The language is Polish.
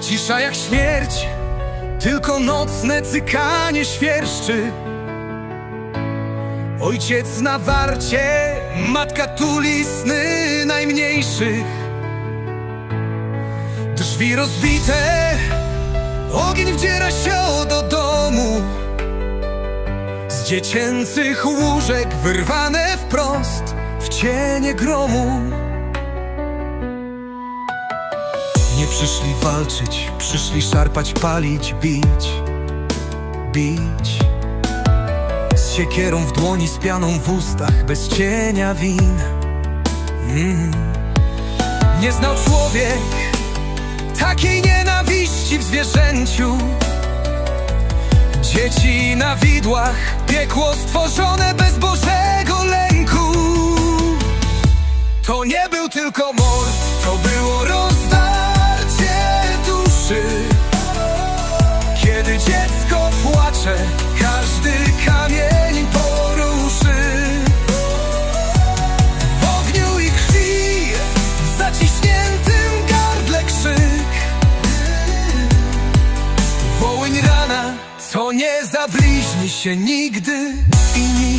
Cisza jak śmierć, tylko nocne cykanie świerszczy. Ojciec na warcie, matka tuli sny najmniejszych. Drzwi rozbite, ogień wdziera się do domu. Z dziecięcych łóżek wyrwane wprost w cienie gromu. Nie przyszli walczyć, przyszli szarpać, palić, bić, bić. Z siekierą w dłoni, z pianą w ustach, bez cienia win. Mm. Nie znał człowiek takiej nienawiści w zwierzęciu. Dzieci na widłach, piekło stworzone bez Bożego lęku. To nie był tylko mord, Nie zabliźni się nigdy i nigdy.